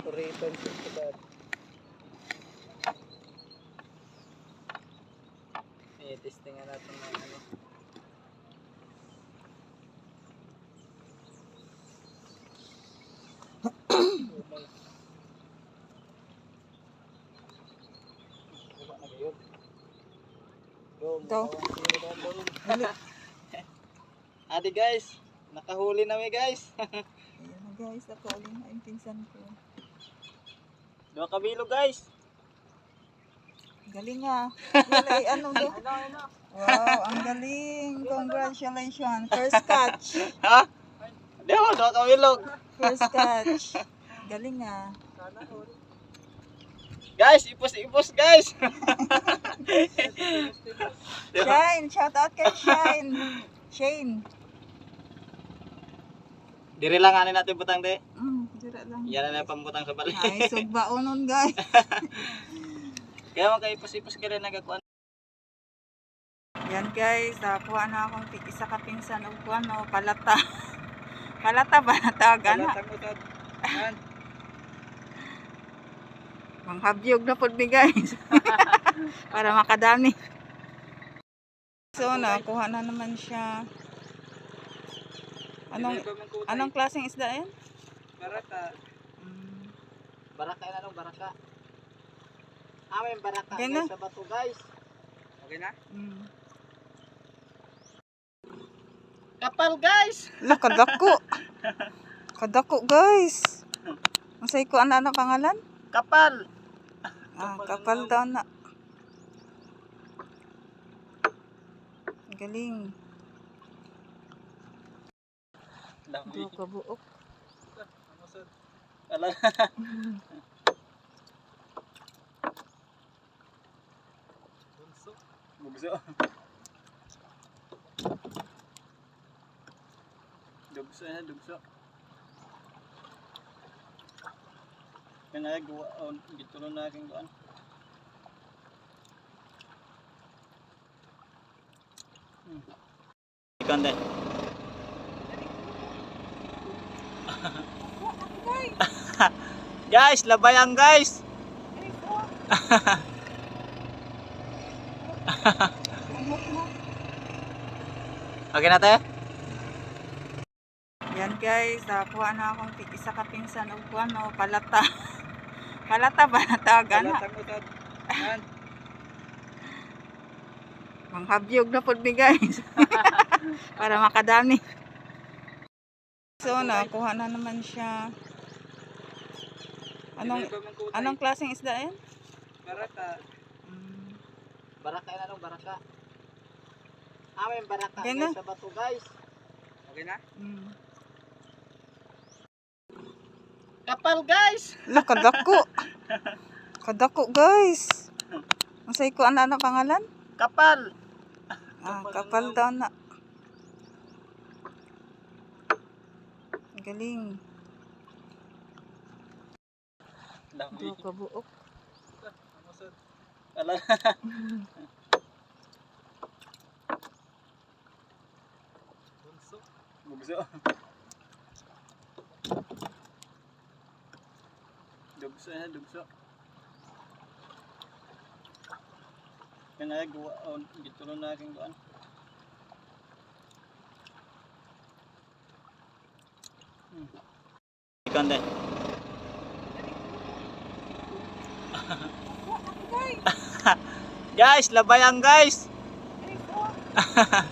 Return to that. Eh, testingan natin ng ano. Ito. Adi guys, nakahuli na mi guys. Ayan na guys, ako alin na yung pinsan ko. Dua kabilo guys. Galing ah. Wala eh, ano do? Wow, ang galing. Congratulations. First catch. Ha? Di mo, dua kabilo. First catch. Galing ah. Guys, ipos-ipos guys. Shine, shout out kay Shine. Shane. Diri lang ani natin butang de. Mm, dira lang. Yan na pambutang sa bali. Ay, sugba unon guys. Kaya mo kay ipos-ipos ka rin nagakuan. Yan guys, nakuha na akong tig- isa ka pinsan og no, palata. palata ba na? Yan. Manghabyog na mi guys. Para makadami. So, nakuha na naman siya. Anong anong klaseng isda yan? Baraka? Mm, Baraka yan anong baraka? Amin baraka Okay guys, na. sa bato guys. Okay na? mm. Kapal guys. Ala, kadako. Guys. Masay ko ano ano pangalan? Kapal. Ah, kapal daw na. Galing. Dami. Duha ka buok. Ala. Bugso. Dugso na, dugso. Na, gawa, gitulo na aking kuan. Hmm. Kanda. guys, labayan guys. Okay na tayo? Yan guys, nakuha na akong isa ka pinsan og kuan no, palata. palata ba na? Yan. Manghabyog na pod mi guys. Para makadami. So, nakuha na naman siya. Anong anong klaseng isda yan? Baraka. Mm, Baraka yan anong baraka? Amin baraka Okay guys, na. sa bato guys. Okay na? mm. Kapal guys. Ala, kadako. Kadako guys. Masay ko ano ano pangalan? Kapal. Ah, kapal daw na. Galing. Dami. Duha ka buok. Ala. Bugso. Dugso na, dugso. Na, gawa, oh, na aking kuan. Hmm. Kanda. Guys, labayan guys.